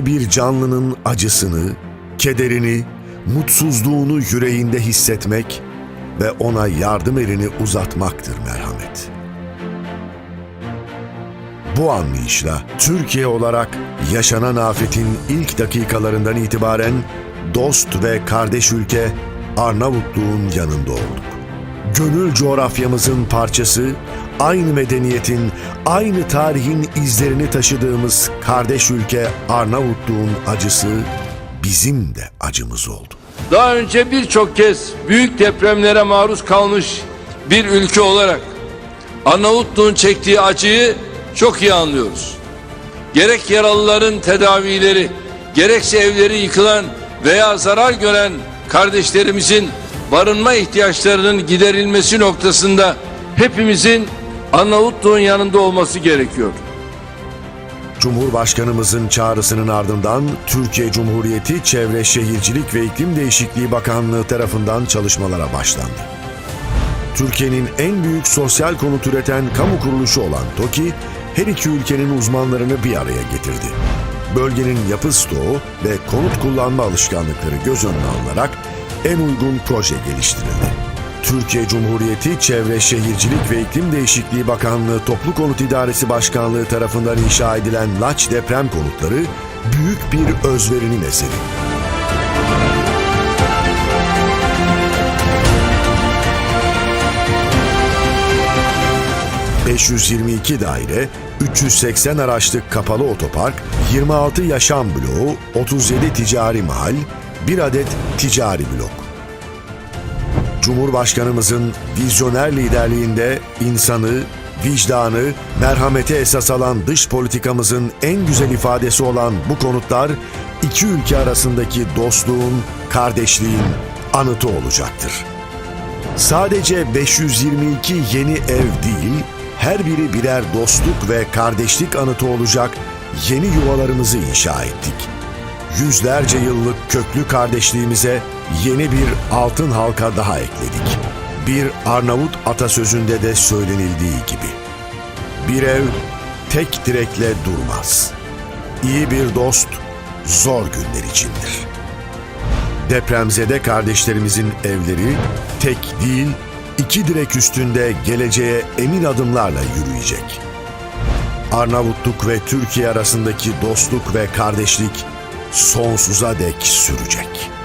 Bir canlının acısını, kederini, mutsuzluğunu yüreğinde hissetmek ve ona yardım elini uzatmaktır merhamet. Bu anlayışla Türkiye olarak yaşanan afetin ilk dakikalarından itibaren dost ve kardeş ülke Arnavutluğun yanında olduk. Gönül coğrafyamızın parçası, aynı medeniyetin, aynı tarihin izlerini taşıdığımız kardeş ülke Arnavutluğun acısı bizim de acımız oldu. Daha önce birçok kez büyük depremlere maruz kalmış bir ülke olarak Arnavutluğun çektiği acıyı çok iyi anlıyoruz. Gerek yaralıların tedavileri, gerekse evleri yıkılan veya zarar gören kardeşlerimizin barınma ihtiyaçlarının giderilmesi noktasında hepimizin Arnavutluğun yanında olması gerekiyor. Cumhurbaşkanımızın çağrısının ardından Türkiye Cumhuriyeti Çevre Şehircilik ve İklim Değişikliği Bakanlığı tarafından çalışmalara başlandı. Türkiye'nin en büyük sosyal konut üreten kamu kuruluşu olan TOKİ, her iki ülkenin uzmanlarını bir araya getirdi. Bölgenin yapı stoğu ve konut kullanma alışkanlıkları göz önüne alınarak en uygun proje geliştirildi. Türkiye Cumhuriyeti Çevre Şehircilik ve İklim Değişikliği Bakanlığı Toplu Konut İdaresi Başkanlığı tarafından inşa edilen Laç deprem konutları büyük bir özverinin eseri. 522 daire, 380 araçlık kapalı otopark, 26 yaşam bloğu, 37 ticari mahal, 1 adet ticari blok. Cumhurbaşkanımızın vizyoner liderliğinde insanı, vicdanı, merhamete esas alan dış politikamızın en güzel ifadesi olan bu konutlar iki ülke arasındaki dostluğun, kardeşliğin anıtı olacaktır. Sadece 522 yeni ev değil, her biri birer dostluk ve kardeşlik anıtı olacak yeni yuvalarımızı inşa ettik. Yüzlerce yıllık köklü kardeşliğimize yeni bir altın halka daha ekledik. Bir Arnavut atasözünde de söylenildiği gibi. Bir ev tek direkle durmaz. İyi bir dost zor günler içindir. Depremzede kardeşlerimizin evleri tek değil, iki direk üstünde geleceğe emin adımlarla yürüyecek. Arnavutluk ve Türkiye arasındaki dostluk ve kardeşlik sonsuza dek sürecek.